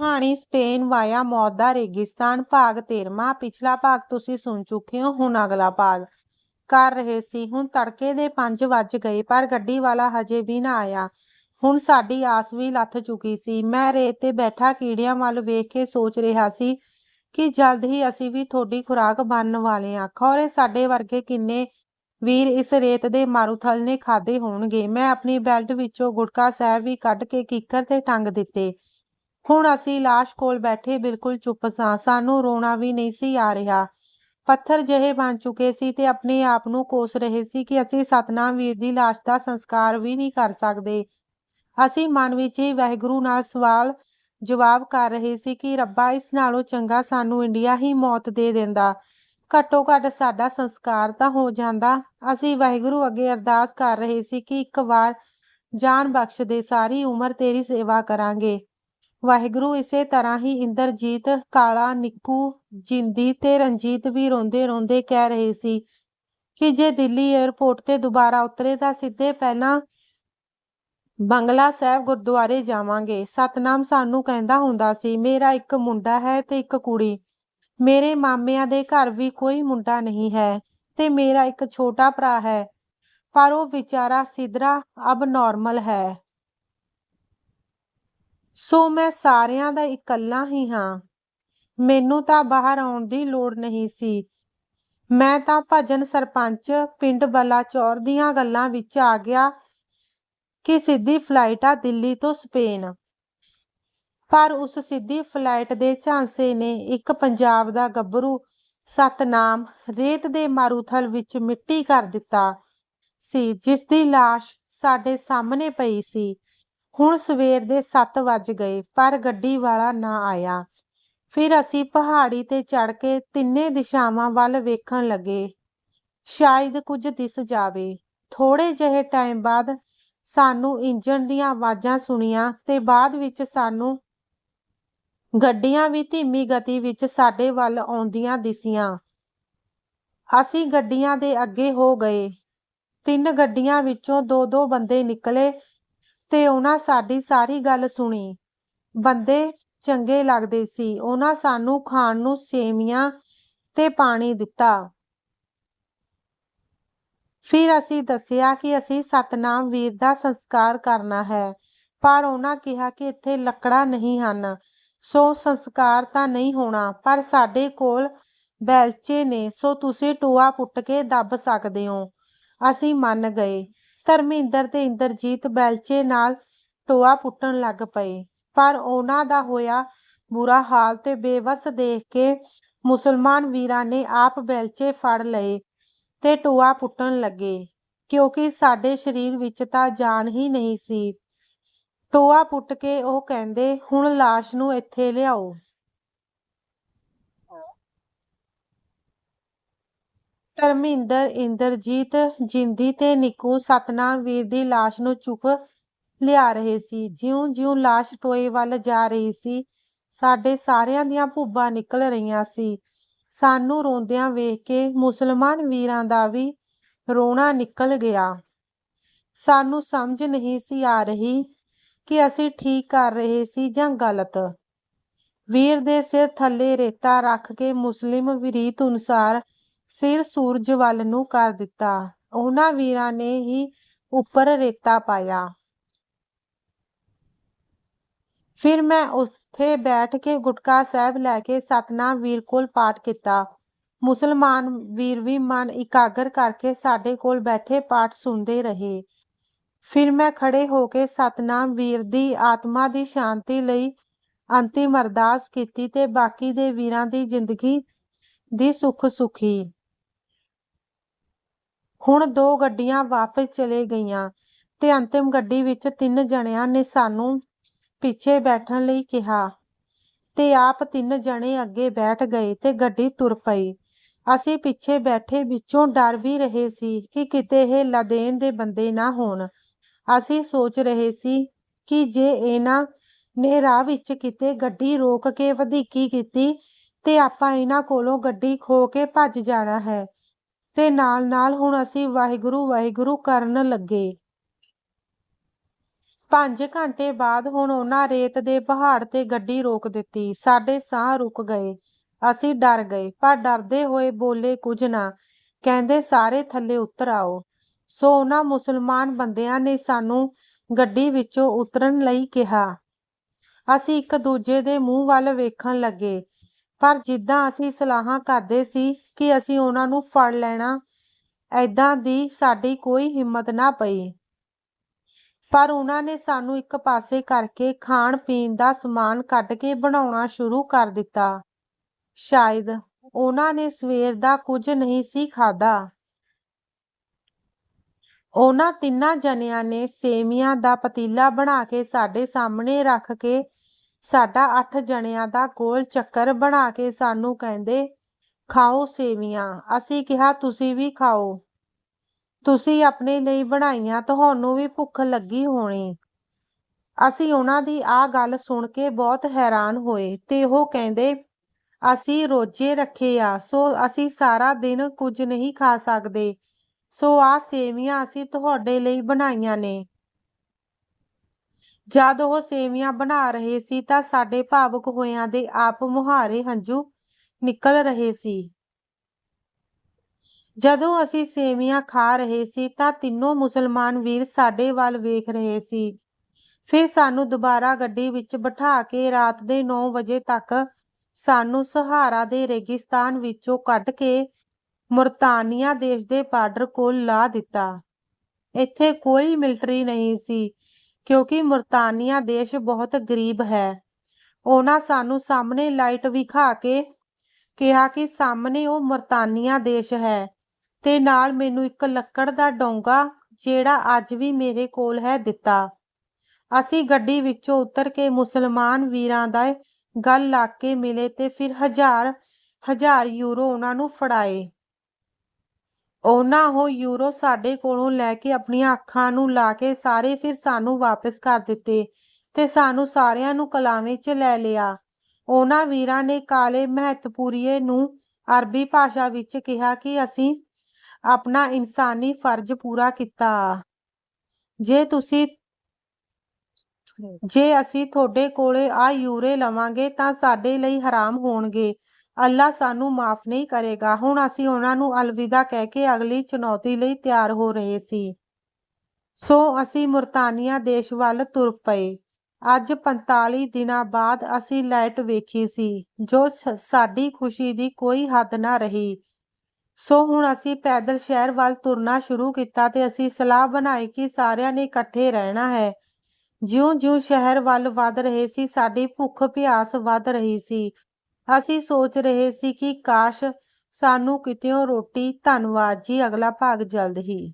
ਕਹਾਣੀ Spain via ਮੌਤ ਦਾ ਰੇਗਿਸਤਾਨ ਭਾਗ 13ਵਾਂ ਪਿਛਲਾ ਭਾਗ ਤੁਸੀਂ ਸੁਣ ਚੁੱਕੇ ਹੋ, ਹੁਣ ਅਗਲਾ ਭਾਗ। ਕਰ ਰਹੇ ਸੀ, ਹੁਣ ਤੜਕੇ ਦੇ 5 ਵੱਜ ਗਏ, ਪਰ ਗੱਡੀ ਵਾਲਾ ਹਜੇ ਵੀ ਨਾ ਆਇਆ। ਹੁਣ ਸਾਡੀ ਆਸ ਵੀ ਲੱਥ ਚੁੱਕੀ ਸੀ। ਮੈਂ ਰੇਤ ਤੇ ਬੈਠਾ ਕੀੜਿਆਂ ਵੱਲ ਵੇਖ ਕੇ ਸੋਚ ਰਿਹਾ ਸੀ ਕਿ ਜਲਦ ਹੀ ਅਸੀਂ ਵੀ ਤੁਹਾਡੀ ਖੁਰਾਕ ਬਣਨ ਵਾਲੇ ਹਾਂ। ਖੌਰੇ ਸਾਡੇ ਵਰਗੇ ਕਿੰਨੇ ਵੀਰ ਇਸ ਰੇਤ ਦੇ ਮਾਰੂਥਲ ਨੇ ਖਾਦੇ ਹੋਣਗੇ। ਮੈਂ ਆਪਣੀ ਬੈਲਟ ਵਿੱਚੋਂ ਗੁਟਕਾ ਸਾਹਿਬ ਵੀ ਕੱਢ ਕੇ ਕਿੱਕਰ ਤੇ ਟੰਗ ਦਿੱਤੇ। ਹੁਣ ਅਸੀਂ ਲਾਸ਼ ਕੋਲ ਬੈਠੇ ਬਿਲਕੁਲ ਚੁੱਪ ਸਾਂ, ਸਾਨੂੰ ਰੋਣਾ ਵੀ ਨਹੀਂ ਸੀ ਆ ਰਿਹਾ। ਪੱਥਰ ਜਿਹੇ ਬਣ ਚੁੱਕੇ ਸੀ ਤੇ ਆਪਣੇ ਆਪ ਨੂੰ ਕੋਸ ਰਹੇ ਸੀ ਕਿ ਅਸੀਂ ਸਤਨਾਮ ਵੀਰ ਦੀ ਲਾਸ਼ ਦਾ ਸੰਸਕਾਰ ਵੀ ਨਹੀਂ ਕਰ ਸਕਦੇ। ਅਸੀਂ ਮਨ ਵਿੱਚ ਹੀ ਵਾਹਿਗੁਰੂ ਨਾਲ ਸਵਾਲ ਜਵਾਬ ਕਰ ਰਹੇ ਸੀ ਕਿ ਰੱਬਾ ਇਸ ਨਾਲੋਂ ਚੰਗਾ ਸਾਨੂੰ ਇੰਡੀਆ ਹੀ ਮੌਤ ਦੇ ਦਿੰਦਾ। ਘੱਟੋ ਘੱਟ ਸਾਡਾ ਸੰਸਕਾਰ ਤਾਂ ਹੋ ਜਾਂਦਾ। ਅਸੀਂ ਵਾਹਿਗੁਰੂ ਅੱਗੇ ਅਰਦਾਸ ਕਰ ਰਹੇ ਸੀ ਕਿ ਇੱਕ ਵਾਰ ਜਾਨ ਬਖਸ਼ ਦੇ ਸਾਰੀ ਉਮਰ ਤੇਰੀ ਸੇਵਾ ਕਰਾਂਗੇ। ਵਾਹਿਗੁਰੂ ਇਸੇ ਤਰ੍ਹਾਂ ਹੀ ਇੰਦਰਜੀਤ, ਕਾਲਾ ਨਿੱਕੂ ਜਿੰਦੀ ਤੇ ਰਣਜੀਤ ਵੀ ਰੋਂਦੇ ਰੋਂਦੇ ਕਹਿ ਰਹੇ ਸੀ ਕਿ ਜੇ ਦਿੱਲੀ 에ਅਰਪੋਰਟ ਤੇ ਦੁਬਾਰਾ ਉਤਰੇ ਤਾਂ ਸਿੱਧੇ ਪਹਿਲਾਂ ਬੰਗਲਾ ਸਾਹਿਬ ਗੁਰਦੁਆਰੇ ਜਾਵਾਂਗੇ। ਸਤਨਾਮ ਸਾਨੂੰ ਕਹਿੰਦਾ ਹੁੰਦਾ ਸੀ, ਮੇਰਾ ਇੱਕ ਮੁੰਡਾ ਹੈ ਤੇ ਇੱਕ ਕੁੜੀ। ਮੇਰੇ ਮਾਮਿਆਂ ਦੇ ਘਰ ਵੀ ਕੋਈ ਮੁੰਡਾ ਨਹੀਂ ਹੈ ਤੇ ਮੇਰਾ ਇੱਕ ਛੋਟਾ ਭਰਾ ਹੈ, ਪਰ ਉਹ ਵਿਚਾਰਾ ਸਿਧਰਾ ਅਬ ਨਾਰਮਲ ਹੈ। ਸੋ ਮੈਂ ਸਾਰਿਆਂ ਦਾ ਇਕੱਲਾ ਹੀ ਹਾਂ। ਮੈਨੂੰ ਤਾਂ ਬਾਹਰ ਆਉਣ ਦੀ ਲੋੜ ਨਹੀਂ ਸੀ। ਮੈਂ ਤਾਂ ਭਜਨ ਸਰਪੰਚ ਪਿੰਡ ਬਲਾਚੌਰ ਦੀਆਂ ਗੱਲਾਂ ਵਿੱਚ ਆ ਗਿਆ ਕਿ ਸਿੱਧੀ ਫਲਾਈਟ ਆ ਦਿੱਲੀ ਤੋਂ ਸਪੇਨ। ਪਰ ਉਸ ਸਿੱਧੀ ਫਲਾਈਟ ਦੇ ਝਾਂਸੇ ਨੇ ਇੱਕ ਪੰਜਾਬ ਦਾ ਗੱਭਰੂ ਸਤਨਾਮ ਰੇਤ ਦੇ ਮਾਰੂਥਲ ਵਿੱਚ ਮਿੱਟੀ ਕਰ ਦਿੱਤਾ ਸੀ, ਜਿਸ ਦੀ ਲਾਸ਼ ਸਾਡੇ ਸਾਹਮਣੇ ਪਈ ਸੀ। ਹੁਣ ਸਵੇਰ ਦੇ 7 ਵੱਜ ਗਏ, ਪਰ ਗੱਡੀ ਵਾਲਾ ਨਾ ਆਇਆ। ਫਿਰ ਅਸੀਂ ਪਹਾੜੀ ਤੇ ਚੜ ਕੇ ਤਿੰਨੇ ਦਿਸ਼ਾਵਾਂ ਵੱਲ ਵੇਖਣ ਲੱਗੇ। ਸ਼ਾਇਦ ਕੁਝ ਦਿਸ ਜਾਵੇ। ਥੋੜੇ ਜਿਹੇ ਟਾਈਮ ਬਾਅਦ ਸਾਨੂੰ ਇੰਜਣ ਦੀਆਂ ਆਵਾਜ਼ਾਂ ਸੁਣੀਆਂ ਤੇ ਬਾਅਦ ਵਿੱਚ ਸਾਨੂੰ ਗੱਡੀਆਂ ਵੀ ਧੀਮੀ ਗਤੀ ਵਿੱਚ ਸਾਡੇ ਵੱਲ ਆਉਂਦੀਆਂ ਦਿਸੀਆਂ। ਅਸੀਂ ਗੱਡੀਆਂ ਦੇ ਅੱਗੇ ਹੋ ਗਏ। ਤਿੰਨ ਗੱਡੀਆਂ ਵਿੱਚੋਂ ਦੋ ਦੋ ਬੰਦੇ ਨਿਕਲੇ ਤੇ ਉਹਨਾਂ ਸਾਡੀ ਸਾਰੀ ਗੱਲ ਸੁਣੀ। ਬੰਦੇ ਚੰਗੇ ਲੱਗਦੇ ਸੀ। ਉਹਨਾਂ ਸਾਨੂੰ ਖਾਣ ਨੂੰ ਸੇਮੀਆਂ ਤੇ ਪਾਣੀ ਦਿੱਤਾ। ਫਿਰ ਅਸੀਂ ਦੱਸਿਆ ਕਿ ਅਸੀਂ ਸਤਨਾਮ ਵੀਰ ਦਾ ਸੰਸਕਾਰ ਕਰਨਾ ਹੈ, ਪਰ ਉਹਨਾਂ ਕਿਹਾ ਕਿ ਇੱਥੇ ਲੱਕੜਾਂ ਨਹੀਂ ਹਨ। ਸੋ ਸੰਸਕਾਰ ਤਾਂ ਨਹੀਂ ਹੋਣਾ, ਪਰ ਸਾਡੇ ਕੋਲ ਬੈਲਚੇ ਨੇ, ਸੋ ਤੁਸੀਂ ਟੋਆ ਪੁੱਟ ਕੇ ਦੱਬ ਸਕਦੇ ਹੋ। ਅਸੀਂ ਮੰਨ ਗਏ। ਧਰਮਿੰਦਰ ਤੇ ਇੰਦਰਜੀਤ ਬੈਲਚੇ ਨਾਲ ਟੋਆ ਪੁੱਟਣ ਲੱਗ ਪਏ। ਪਰ ਉਹਨਾਂ ਦਾ ਹੋਇਆ ਬੁਰਾ ਹਾਲ ਤੇ ਬੇਵਸ ਦੇਖ ਕੇ ਮੁਸਲਮਾਨ ਵੀਰਾਂ ਨੇ ਆਪ ਬੈਲਚੇ ਫੜ ਲਏ ਤੇ ਟੋਆ ਪੁੱਟਣ ਲੱਗੇ, ਕਿਉਂਕਿ ਸਾਡੇ ਸਰੀਰ ਵਿੱਚ ਤਾਂ ਜਾਨ ਹੀ ਨਹੀਂ ਸੀ। ਟੋਆ ਪੁੱਟ ਕੇ ਉਹ ਕਹਿੰਦੇ, ਹੁਣ ਲਾਸ਼ ਨੂੰ ਇੱਥੇ ਲਿਆਓ। ਧਰਮਿੰਦਰ, ਇੰਦਰਜੀਤ, ਜਿੰਦੀ ਤੇ ਨਿੱਕੂ ਸਤਨਾਮ ਵੀਰ ਦੀ ਲਾਸ਼ ਨੂੰ ਚੁੱਕ ਲਿਆ ਰਹੇ ਸੀ। ਜਿਉਂ-ਜਿਉਂ ਲਾਸ਼ ਟੋਏ ਵੱਲ ਜਾ ਰਹੀ ਸੀ, ਸਾਡੇ ਸਾਰਿਆਂ ਦੀਆਂ ਭੁੱਬਾਂ ਨਿਕਲ ਰਹੀਆਂ ਸੀ। ਸਾਨੂੰ ਰੋਂਦਿਆਂ ਵੇਖ ਕੇ ਮੁਸਲਮਾਨ ਵੀਰਾਂ ਦਾ ਵੀ ਰੋਣਾ ਨਿਕਲ ਗਿਆ। ਸਾਨੂੰ ਸਮਝ ਨਹੀਂ ਸੀ ਆ ਰਹੀ ਕਿ ਅਸੀਂ ਠੀਕ ਕਰ ਰਹੇ ਸੀ ਜਾਂ ਗਲਤ। ਵੀਰ ਦੇ ਸਿਰ ਥੱਲੇ ਰੇਤਾ ਰੱਖ ਕੇ ਮੁਸਲਿਮ ਰੀਤ ਅਨੁਸਾਰ ਸਿਰ ਸੂਰਜ ਵੱਲ ਨੂੰ ਕਰ ਦਿੱਤਾ। ਉਹਨਾਂ ਵੀਰਾਂ ਨੇ ਹੀ ਉੱਪਰ ਰੇਤਾ ਪਾਇਆ। ਫਿਰ ਮੈਂ ਉੱਥੇ ਬੈਠ ਕੇ ਗੁਟਕਾ ਸਾਹਿਬ ਲੈ ਕੇ ਸਤਨਾਮ ਵੀਰ ਕੋਲ ਪਾਠ ਕੀਤਾ। ਮੁਸਲਮਾਨ ਵੀਰ ਵੀ ਮਨ ਇਕਾਗਰ ਕਰਕੇ ਸਾਡੇ ਕੋਲ ਬੈਠੇ ਪਾਠ ਸੁਣਦੇ ਰਹੇ। ਫਿਰ ਮੈਂ ਖੜੇ ਹੋ ਕੇ ਸਤਨਾਮ ਵੀਰ ਦੀ ਆਤਮਾ ਦੀ ਸ਼ਾਂਤੀ ਲਈ ਅੰਤਿਮ ਅਰਦਾਸ ਕੀਤੀ ਤੇ ਬਾਕੀ ਦੇ ਵੀਰਾਂ ਦੀ ਜ਼ਿੰਦਗੀ ਦੀ ਸੁੱਖ ਸੁਖੀ ਹੁਣ ਦੋ ਗੱਡੀਆਂ ਵਾਪਸ ਚਲੇ ਗਈਆਂ ਤੇ ਅੰਤਿਮ ਗੱਡੀ ਵਿੱਚ ਤਿੰਨ ਜਣਿਆਂ ਨੇ ਸਾਨੂੰ ਪਿੱਛੇ ਬੈਠਣ ਲਈ ਕਿਹਾ ਤੇ ਆਪ ਤਿੰਨ ਜਣੇ ਅੱਗੇ ਬੈਠ ਗਏ ਤੇ ਗੱਡੀ ਤੁਰ ਪਈ। ਅਸੀਂ ਪਿੱਛੇ ਬੈਠੇ ਵਿੱਚੋਂ ਡਰ ਵੀ ਰਹੇ ਸੀ ਕਿ ਕਿਤੇ ਇਹ ਲਦੇਨ ਦੇ ਬੰਦੇ ਨਾ ਹੋਣ। ਅਸੀਂ ਸੋਚ ਰਹੇ ਸੀ ਕਿ ਜੇ ਇਹਨਾਂ ਨੇ ਰਾਹ ਵਿੱਚ ਕਿਤੇ ਗੱਡੀ ਰੋਕ ਕੇ ਵਧੀਕੀ ਕੀਤੀ ਤੇ ਆਪਾਂ ਇਹਨਾਂ ਕੋਲੋਂ ਗੱਡੀ ਖੋ ਕੇ ਭੱਜ ਜਾਣਾ ਹੈ। ਤੇ ਨਾਲ ਨਾਲ ਹੁਣ ਅਸੀਂ ਵਾਹਿਗੁਰੂ ਵਾਹਿਗੁਰੂ ਕਰਨ ਲੱਗੇ। ਪੰਜ ਘੰਟੇ ਬਾਅਦ ਹੁਣ ਉਹਨਾਂ ਰੇਤ ਦੇ ਪਹਾੜ ਤੇ ਗੱਡੀ ਰੋਕ ਦਿੱਤੀ। ਸਾਡੇ ਸਾਹ ਰੁਕ ਗਏ। ਅਸੀਂ ਡਰ ਗਏ, ਪਰ ਡਰਦੇ ਹੋਏ ਬੋਲੇ, ਕੁਝ ਨਾ। ਕਹਿੰਦੇ, ਸਾਰੇ ਥੱਲੇ ਉਤਰ ਆਓ। ਸੋ ਉਹਨਾਂ ਮੁਸਲਮਾਨ ਬੰਦਿਆਂ ਨੇ ਸਾਨੂੰ ਗੱਡੀ ਵਿੱਚੋਂ ਉਤਰਨ ਲਈ ਕਿਹਾ। ਅਸੀਂ ਇੱਕ ਦੂਜੇ ਦੇ ਮੂੰਹ ਵੱਲ ਵੇਖਣ ਲੱਗੇ। ਪਰ ਜਿੱਦਾਂ ਅਸੀਂ ਸਲਾਹਾਂ ਕਰਦੇ ਸੀ ਕਿ ਅਸੀਂ ਉਹਨਾਂ ਨੂੰ ਫੜ ਲੈਣਾ ਐਦਾਂ ਦੀ ਸਾਡੀ ਕੋਈ ਹਿੰਮਤ ਨਾ ਪਈ। ਪਰ ਉਹਨਾਂ ਨੇ ਸਾਨੂੰ ਇੱਕ ਪਾਸੇ ਕਰਕੇ ਖਾਣ ਪੀਣ ਦਾ ਸਮਾਨ ਕੱਢ ਕੇ ਬਣਾਉਣਾ ਸ਼ੁਰੂ ਕਰ ਦਿੱਤਾ। ਸ਼ਾਇਦ ਉਹਨਾਂ ਨੇ ਸਵੇਰ ਦਾ ਕੁਝ ਨਹੀਂ ਸੀ ਖਾਧਾ। ਉਹਨਾਂ ਤਿੰਨਾਂ ਜਣਿਆਂ ਨੇ ਸੇਮੀਆਂ ਦਾ ਪਤੀਲਾ ਬਣਾ ਕੇ ਸਾਡੇ ਸਾਹਮਣੇ ਰੱਖ ਕੇ ਸਾਡਾ ਅੱਠ ਜਣਿਆਂ ਦਾ ਗੋਲ ਚੱਕਰ ਬਣਾ ਕੇ ਸਾਨੂੰ ਕਹਿੰਦੇ, ਖਾਓ ਸੇਵੀਆਂ। ਅਸੀਂ ਕਿਹਾ, ਤੁਸੀਂ ਵੀ ਖਾਓ। ਤੁਸੀਂ ਆਪਣੇ ਲਈ ਬਣਾਈਆਂ, ਤੁਹਾਨੂੰ ਵੀ ਭੁੱਖ ਲੱਗੀ ਹੋਣੀ। ਅਸੀਂ ਉਹਨਾਂ ਦੀ ਆਹ ਗੱਲ ਸੁਣ ਕੇ ਬਹੁਤ ਹੈਰਾਨ ਹੋਏ ਤੇ ਉਹ ਕਹਿੰਦੇ, ਅਸੀਂ ਰੋਜੇ ਰੱਖੇ ਆ, ਸੋ ਅਸੀਂ ਸਾਰਾ ਦਿਨ ਕੁਝ ਨਹੀਂ ਖਾ ਸਕਦੇ। ਸੋ ਆਹ ਸੇਵੀਆਂ ਅਸੀਂ ਤੁਹਾਡੇ ਲਈ ਬਣਾਈਆਂ ਨੇ। ਜਦ ਉਹ ਸੇਵੀਆਂ ਬਣਾ ਰਹੇ ਸੀ ਤਾਂ ਸਾਡੇ ਭਾਵਕ ਹੋਇਆਂ ਦੇ ਆਪ ਮੁਹਾਰੇ ਹੰਝੂ ਨਿਕਲ ਰਹੇ ਸੀ। ਜਦੋਂ ਅਸੀਂ ਸੇਵੀਆਂ ਖਾ ਰਹੇ ਸੀ ਤਾਂ ਤਿੰਨੋਂ ਮੁਸਲਮਾਨ ਵੀਰ ਸਾਡੇ ਵੱਲ ਵੇਖ ਰਹੇ ਸੀ। ਫਿਰ ਸਾਨੂੰ ਦੁਬਾਰਾ ਗੱਡੀ ਵਿੱਚ ਬਿਠਾ ਕੇ ਰਾਤ ਦੇ 9 ਵਜੇ ਤੱਕ ਸਾਨੂੰ ਸਹਾਰਾ ਦੇ ਰੇਗਿਸਤਾਨ ਵਿੱਚੋਂ ਕੱਢ ਕੇ ਮੁਰਤਾਨੀਆ ਦੇਸ਼ ਦੇ ਬਾਰਡਰ ਕੋਲ ਲਾ ਦਿੱਤਾ। ਇੱਥੇ ਕੋਈ ਮਿਲਟਰੀ ਨਹੀਂ ਸੀ। ਕਿਉਂਕਿ ਮੁਰਤਾਨੀਆ ਦੇਸ਼ ਬਹੁਤ ਗਰੀਬ ਹੈ। ਉਹਨਾਂ ਸਾਨੂੰ ਸਾਹਮਣੇ ਲਾਈਟ ਵਿਖਾ ਕੇ ਕਿਹਾ ਕਿ ਸਾਹਮਣੇ ਉਹ ਮੁਰਤਾਨੀਆ ਦੇਸ਼ ਹੈ ਤੇ ਨਾਲ ਮੈਨੂੰ ਇੱਕ ਲੱਕੜ ਦਾ ਡੋਂਗਾ, ਜਿਹੜਾ ਅੱਜ ਵੀ ਮੇਰੇ ਕੋਲ ਹੈ, ਦਿੱਤਾ। ਅਸੀਂ ਗੱਡੀ ਵਿੱਚੋਂ ਉਤਰ ਕੇ ਮੁਸਲਮਾਨ ਵੀਰਾਂ ਦਾ ਗੱਲ ਲਾ ਕੇ ਮਿਲੇ ਤੇ ਫਿਰ ਹਜ਼ਾਰ ਹਜ਼ਾਰ ਯੂਰੋ ਉਹਨਾਂ ਨੂੰ ਫੜਾਏ। ਉਹਨਾਂ ਉਹ ਯੂਰੋ ਸਾਡੇ ਕੋਲੋਂ ਲੈ ਕੇ ਆਪਣੀਆਂ ਅੱਖਾਂ ਨੂੰ ਲਾ ਕੇ ਸਾਰੇ ਫਿਰ ਸਾਨੂੰ ਵਾਪਸ ਕਰ ਦਿੱਤੇ ਤੇ ਸਾਨੂੰ ਸਾਰਿਆਂ ਨੂੰ ਕਲਾਵੇਂ 'ਚ ਲੈ ਲਿਆ। ਉਹਨਾਂ ਵੀਰਾਂ ਨੇ ਕਾਲੇ ਮਹਤਪੂਰੀਏ ਨੂੰ ਅਰਬੀ ਭਾਸ਼ਾ ਵਿੱਚ ਕਿਹਾ ਕਿ ਅਸੀਂ ਆਪਣਾ ਇਨਸਾਨੀ ਫਰਜ਼ ਪੂਰਾ ਕੀਤਾ। ਜੇ ਤੁਸੀਂ, ਜੇ ਅਸੀਂ ਤੁਹਾਡੇ ਕੋਲੇ ਆ ਯੂਰੇ ਲਵਾਂਗੇ ਤਾਂ ਸਾਡੇ ਲਈ ਹਰਾਮ ਹੋਣਗੇ। ਅੱਲਾ ਸਾਨੂੰ ਮਾਫ ਨਹੀਂ ਕਰੇਗਾ। ਹੁਣ ਅਸੀਂ ਉਹਨਾਂ ਨੂੰ ਅਲਵਿਦਾ ਕਹਿ ਕੇ ਅਗਲੀ ਚੁਣੌਤੀ ਲਈ ਤਿਆਰ ਹੋ ਰਹੇ ਸੀ। ਸੋ ਅਸੀਂ ਮੁਰਤਾਨੀਆ ਦੇਸ਼ ਵੱਲ ਤੁਰ ਪਏ। ਅੱਜ 45 ਦਿਨਾਂ ਬਾਅਦ ਅਸੀਂ ਲਾਈਟ ਵੇਖੀ ਸੀ, ਜੋ ਸਾਡੀ ਖੁਸ਼ੀ ਦੀ ਕੋਈ ਹੱਦ ਨਾ ਰਹੀ। ਸੋ ਹੁਣ ਅਸੀਂ ਪੈਦਲ ਸ਼ਹਿਰ ਵੱਲ ਤੁਰਨਾ ਸ਼ੁਰੂ ਕੀਤਾ ਤੇ ਅਸੀਂ ਸਲਾਹ ਬਣਾਈ ਕਿ ਸਾਰਿਆਂ ਨੇ ਇਕੱਠੇ ਰਹਿਣਾ ਹੈ। ਜਿਉਂ-ਜਿਉਂ ਸ਼ਹਿਰ ਵੱਲ ਵੱਧ ਰਹੇ ਸੀ, ਸਾਡੀ ਭੁੱਖ ਪਿਆਸ ਵੱਧ ਰਹੀ ਸੀ। ਅਸੀਂ ਸੋਚ ਰਹੇ ਸੀ ਕਿ ਕਾਸ਼ ਸਾਨੂੰ ਕਿਤੇੋਂ ਰੋਟੀ ਧੰਨਵਾਦ ਜੀ, ਅਗਲਾ ਭਾਗ ਜਲਦ ਹੀ।